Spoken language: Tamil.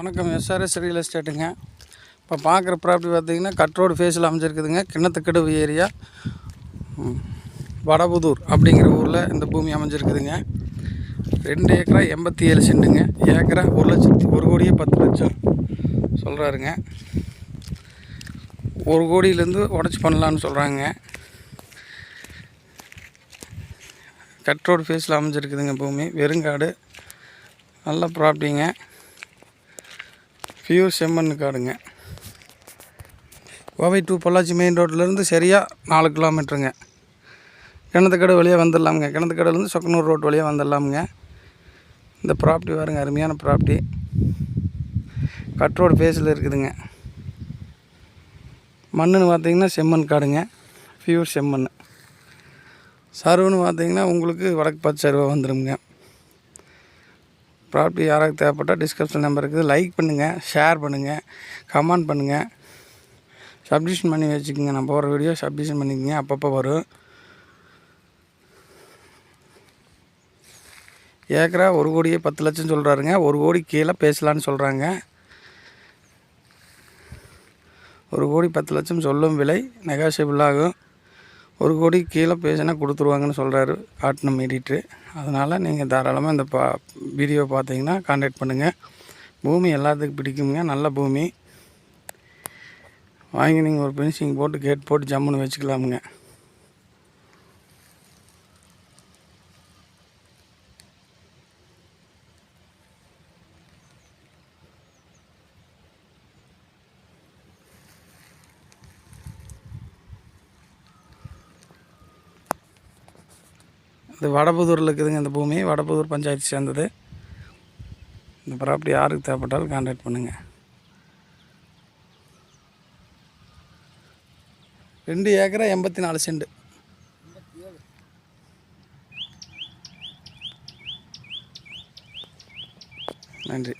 வணக்கம். எஸ்ஆர்எஸ் ரியல் எஸ்டேட்டுங்க இப்போ பார்க்குற ப்ராப்பர்ட்டி பார்த்தீங்கன்னா கட் ரோடு ஃபேஸில் அமைஞ்சிருக்குதுங்க. கிண்ணத்துக்கடவு ஏரியா வடபுதூர் அப்படிங்கிற ஊரில் இந்த பூமி அமைஞ்சிருக்குதுங்க. ரெண்டு ஏக்கரா எண்பத்தி ஏழு சென்ட்டுங்க. ஏக்கரா ஒரு லட்சத்தி ஒரு கோடியே பத்து லட்சம் சொல்கிறாருங்க ஒரு கோடியிலேருந்து உடச்சி பண்ணலான்னு சொல்கிறாங்க கட் ரோடு ஃபேஸில் அமைஞ்சிருக்குதுங்க பூமி. வெறுங்காடு. நல்ல ப்ராப்பர்ட்டிங்க பியூர் செம்மண் காடுங்க. கோவை டு பொள்ளாச்சி மெயின் ரோட்லேருந்து சரியாக நாலு கிலோமீட்டருங்க கிணத்துக்கடை வழியாக வந்துடலாமுங்க. கிணத்துக்கடையிலேருந்து சொக்கனூர் ரோட் வழியாக வந்துடலாமுங்க. இந்த ப்ராப்பர்ட்டி பாருங்க அருமையான ப்ராப்பர்ட்டி கட் ரோடு ஃபேஸில் இருக்குதுங்க. மண்ணுன்னு பார்த்தீங்கன்னா செம்மண் காடுங்க. பியூர் செம்மண் சருவுன்னு பார்த்தீங்கன்னா உங்களுக்கு வடக்கு பார்த்து சருவாக வந்துடுங்க ப்ராப்பர்ட்டி யாராவது தேவைப்பட்டால் டிஸ்கிரிப்ஷன் நம்பர் இருக்குது. லைக் பண்ணுங்கள் ஷேர் பண்ணுங்கள் கமெண்ட் பண்ணுங்கள் சப்டிஷன் பண்ணி வச்சுக்கோங்க. நான் போகிற வீடியோ சப்டிஷன் பண்ணிக்கோங்க. அப்பப்போ வரும். ஏக்கரா ஒரு கோடியே பத்து லட்சம் சொல்கிறாருங்க ஒரு கோடி கீழே பேசலான்னு சொல்கிறாங்க ஒரு கோடி பத்து லட்சம் சொல்லும் விலை நெகாஷியபிள் ஆகும். ஒரு கோடி கீழே பேசினா கொடுத்துருவாங்கன்னு சொல்கிறாரு காட்டின மீடிட்டு அதனால் நீங்கள் தாராளமாக இந்த பா வீடியோ பார்த்தீங்கன்னா காண்டாக்ட் பண்ணுங்கள் பூமி எல்லாத்துக்கும் பிடிக்குங்க. நல்ல பூமி. வாங்கி நீங்கள் ஒரு பென்சிங் போட்டு கேட் போட்டு ஜம்முன்னு வச்சுக்கலாமுங்க. இது வடபுதூரில் இருக்குதுங்க இந்த பூமி. வடபுதூர் பஞ்சாயத்து சேர்ந்தது. இந்த ப்ராப்பர்ட்டி யாருக்கு தேவைப்பட்டாலும் கான்டாக்ட் பண்ணுங்கள் ரெண்டு ஏக்கரா எண்பத்தி நாலு செண்டு நன்றி.